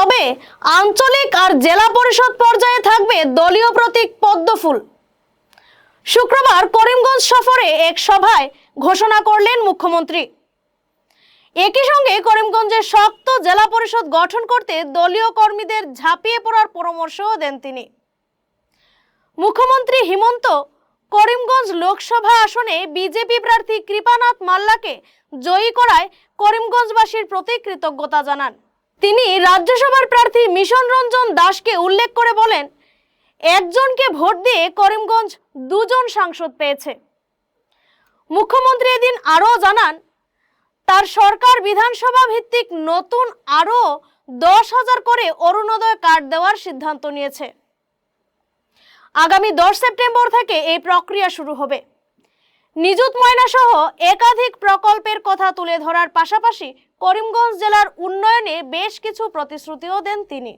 তবে আঞ্চলিক আর জেলা পরিষদ পর্যায়ে থাকবে দলীয় প্রতীক পদ্মফুল। শুক্রবার করিমগঞ্জ সফরে এক সভায় ঘোষণা করলেন মুখ্যমন্ত্রী। একই সঙ্গে করিমগঞ্জের শক্ত জেলা পরিষদ গঠন করতে দলীয় কর্মীদের ঝাঁপিয়ে পড়ার পরামর্শও দেন তিনি। মুখ্যমন্ত্রী হিমন্ত করিমগঞ্জ লোকসভা আসনে বিজেপি প্রার্থী কৃপানাথ মাল্লাকে জয়ী করায় করিমগঞ্জবাসীর প্রতি কৃতজ্ঞতা জানান। তিনি রাজ্যসভার প্রার্থী মিশন রঞ্জন দাসকে উল্লেখ করে বলেন, একজনকে ভোট দিয়ে করিমগঞ্জ দুজন সাংসদ পেয়েছে। মুখ্যমন্ত্রী এদিন আরও জানান, তার সরকার বিধানসভা ভিত্তিক নতুন আরও দশ হাজার করে অরুণোদয় কার্ড দেওয়ার সিদ্ধান্ত নিয়েছে। আগামী দশ সেপ্টেম্বর থেকে এই প্রক্রিয়া শুরু হবে। নিযুত ময়না সহ একাধিক প্রকল্পের কথা তুলে ধরার পাশাপাশি করিমগঞ্জ জেলার উন্নয়নে বেশ কিছু প্রতিশ্রুতিও দেন তিনি।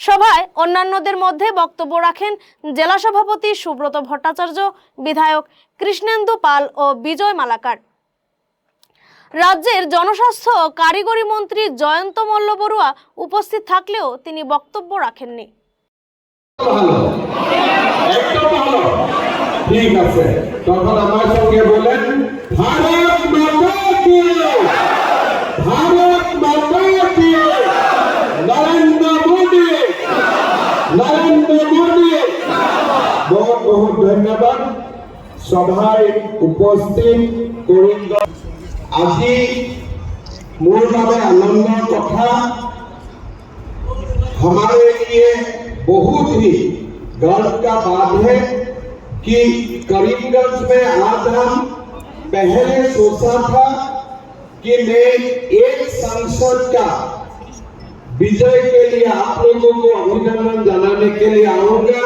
সভায় অন্যান্যদের মধ্যে বক্তব্য রাখেন জেলা সভাপতি সুব্রত ভট্টাচার্য, বিধায়ক কৃষ্ণেন্দু পাল ও বিজয় মালাকার। রাজ্যের জনস্বাস্থ্য কারিগরি মন্ত্রী জয়ন্ত মল্ল বড়ুয়া উপস্থিত থাকলেও তিনি বক্তব্য রাখেননি। ঠিক আছে, তখন আমার সঙ্গে বলেন বহুত বহুত ধন্যবাদ সভায় উপস্থিত কৰিমগঞ্জ আজি মোৰ বাবে আনন্দৰ কথা हमारे लिए बहुत ही गर्व का बात है कि करीमगंज में आज हम पहले सोचा था कि मैं एक सांसद का विजय के लिए आप लोगों को अभिनंदन जनाने के लिए आऊंगा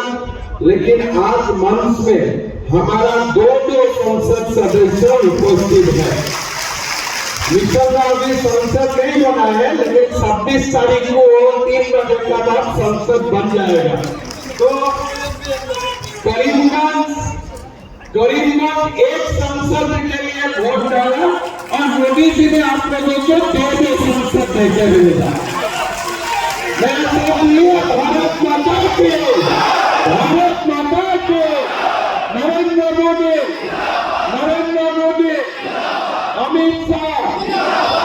लेकिन आज मंच में हमारा दो दो संसद सदस्य उपस्थित है। का अभी संसद नहीं बना है, लेकिन छब्बीस तारीख को तीन बजे का बाद संसद बन जाएगा। तो करीमगंज करीमगंज एक संसद के लिए वोट डाला और मोदी जी ने आप को दो दो संसद मैंने सब लिया भारत माता के ভারত মাতাকে নরেন্দ্র মোদী। নরেন্দ্র মোদী। অমিত শাহ।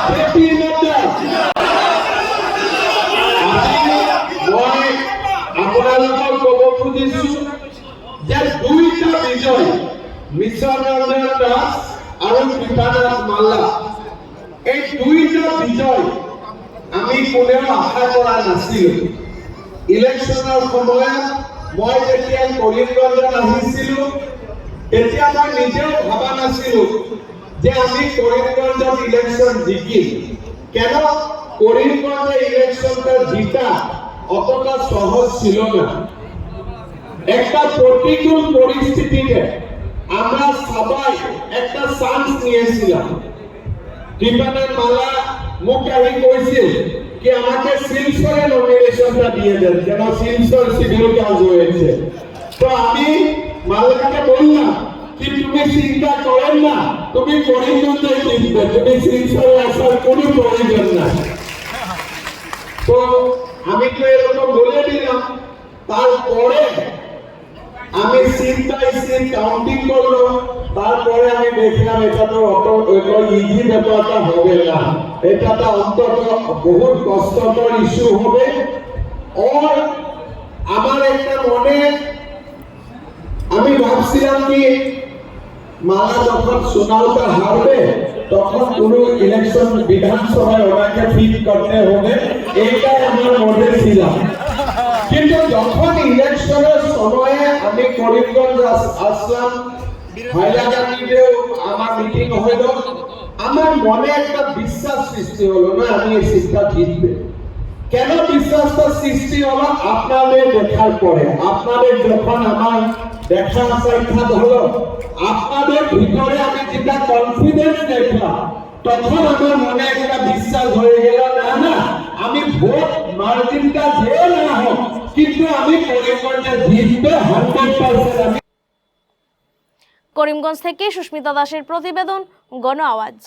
জেপি নাড্ডা। মই আপোনালোকক ক'ব খুজিছো যে দুইটা বিজয় মিছন ৰঞ্জন দাস আৰু কৃপানাথ মাল্লা, এই দুইটা বিজয় আমি কোনেও আশা কৰা নাছিলো। ইলেকশ্যনৰ সময়ত মই যেতিয়া কৰিমগঞ্জত আহিছিলো তেতিয়া মই নিজেও ভাবা নাছিলো যে আমি করিমগঞ্জের ইলেকশন জিতি কেন করিমগঞ্জের ইলেকশনটা জিতা অতটা সহজ ছিল না। একটা প্রতিকূল পরিস্থিতিতে আমরা সবাই একটা চান্স নিয়েছিলাম। কৃপানাথ মালা মুখ আহি কৈছিল কি আমাকে শিলচরে নমিনেশনটা দিয়ে দেন, কেন শিলচর শিডিউল কাজ হয়েছে। তো আমি মালাকে বললাম, কি তুমি চিন্তা করেন না, তুমি করিমগঞ্জে জিতবে তুমি শিলচরে আসার কোনো প্রয়োজন না তো আমি তো এরকম বলে দিলাম, তারপরে আমি সিট বাই কাউন্টিং করল, তারপরে আমি দেখলাম এটা তো অত ইজি ব্যাপারটা হবে না। এটা তো অন্তত বহুত কষ্টকর ইস্যু হবে। আর আমার একটা মনে, আমি ভাবছিলাম কি, মালা যখন সোনালটা হারবে, তখন কোন ইলেকশন বিধানসভায় ওনাকে ফিট করতে হবে এইটাই আমার মনে ছিলাম। কিন্তু যখন ইলেকশনের সময়ে করিমগঞ্জ আস- আসলাম। হাইলাকান্দিতেও আমার মিটিং হইল। আমার মনে একটা বিশ্বাস সৃষ্টি হলো না, আমি এই সিটটা জিতবে। কেন বিশ্বাসটা সৃষ্টি হলো? আপনাদের দেখার পরে। আপনাদের যখন আমার দেখা সাক্ষাৎ হলো, আপনাদের ভিতরে আমি যেটা কনফিডেন্স দেখলাম, তখন আমার মনে একটা বিশ্বাস হয়ে গেল, না না, আমি ভোট মার্জিনটা যে না হোক করিমগঞ্জ থেকে সুস্মিতা দাসের প্রতিবেদন গণ আওয়াজ।